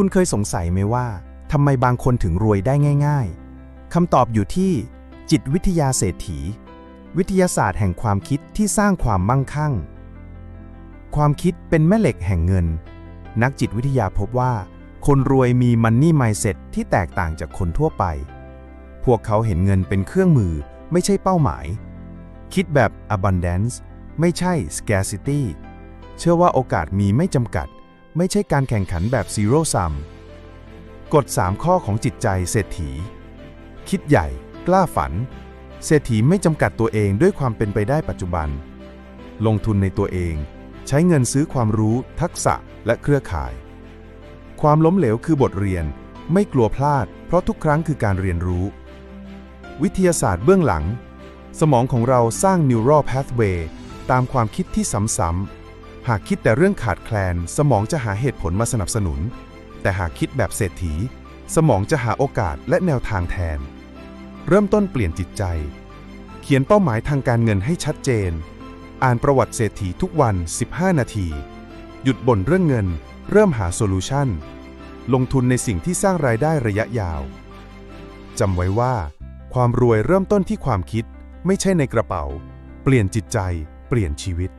คุณเคยสงสัยไหมว่าทำไมบางคนถึงรวยได้ง่าย ๆคำตอบอยู่ที่ จิตวิทยาเศรษฐี วิทยาศาสตร์แห่งความคิดที่สร้างความมั่งคั่ง ความคิดเป็นแม่เหล็กแห่งเงิน นักจิตวิทยาพบว่า คนรวยมีมันนี่ไมเซ็ตที่แตกต่างจากคนทั่วไป พวกเขาเห็นเงินเป็นเครื่องมือไม่ใช่เป้าหมาย คิดแบบ abundance ไม่ใช่ scarcity เชื่อว่าโอกาสมีไม่จำกัด ไม่ใช่การแข่งขันแบบ zero sum กฎ 3 ข้อของจิตใจเศรษฐี คิดใหญ่ กล้าฝัน เศรษฐีไม่จำกัดตัวเองด้วยความเป็นไปได้ปัจจุบัน ลงทุนในตัวเอง ใช้เงินซื้อความรู้ ทักษะและเครือข่าย ความล้มเหลวคือบทเรียน ไม่กลัวพลาด เพราะทุกครั้งคือการเรียนรู้ วิทยาศาสตร์เบื้องหลัง สมองของเราสร้าง neural pathway ตามความคิดที่ซ้ำๆ หากคิดแต่เรื่องขาดแคลน สมองจะหาเหตุผลมาสนับสนุน แต่หากคิดแบบเศรษฐี สมองจะหาโอกาสและแนวทางแทน เริ่มต้นเปลี่ยนจิตใจ เขียนเป้าหมายทางการเงินให้ชัดเจน อ่านประวัติเศรษฐีทุกวัน 15 นาที หยุดบ่นเรื่องเงิน เริ่มหาโซลูชันลงทุนในสิ่งที่สร้างรายได้ระยะยาวจำไว้ว่า ความรวยเริ่มต้นที่ความคิด ไม่ใช่ในกระเป๋า เปลี่ยนจิตใจ เปลี่ยนชีวิต